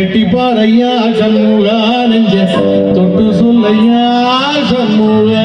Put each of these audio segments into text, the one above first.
எட்டி பாறையா சண்முகா நெஞ்ச தொட்டு சொல்லையா சண்முகா?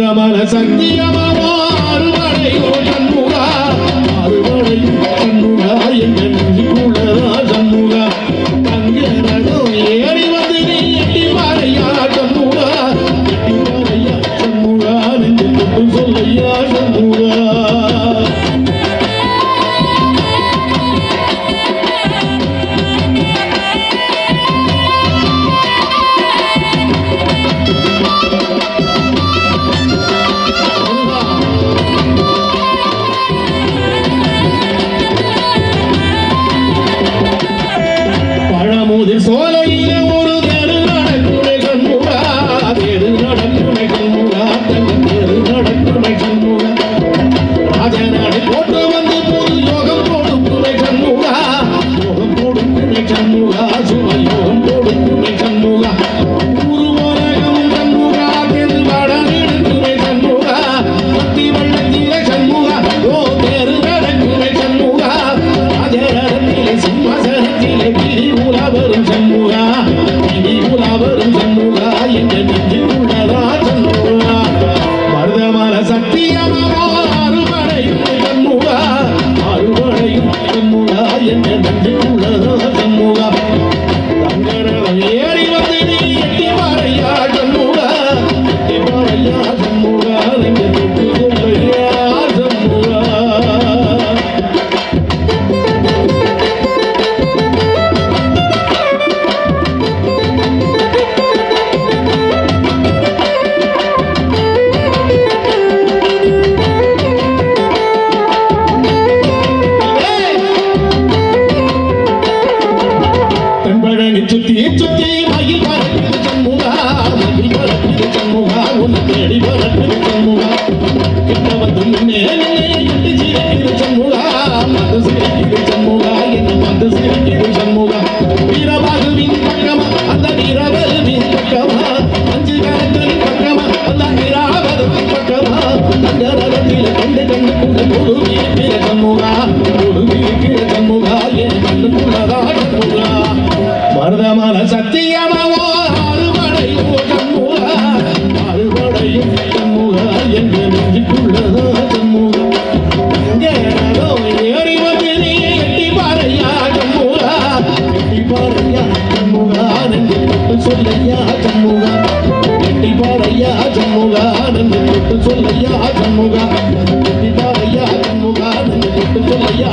Madre Amada, Santiago. Yeah. சத்தியமான சத்தியமாவோ? அறுவடையும் அறுவடையும் என்று நெஞ்சுக்குள்ளதோ சொல்லையா ஜம்முகா எட்டி பாறையா ஜம்முகா நன்றி சொல்லையா ஜம்முகா எட்டி பாறையா ஜம்முகா நன்றி சொல்லையா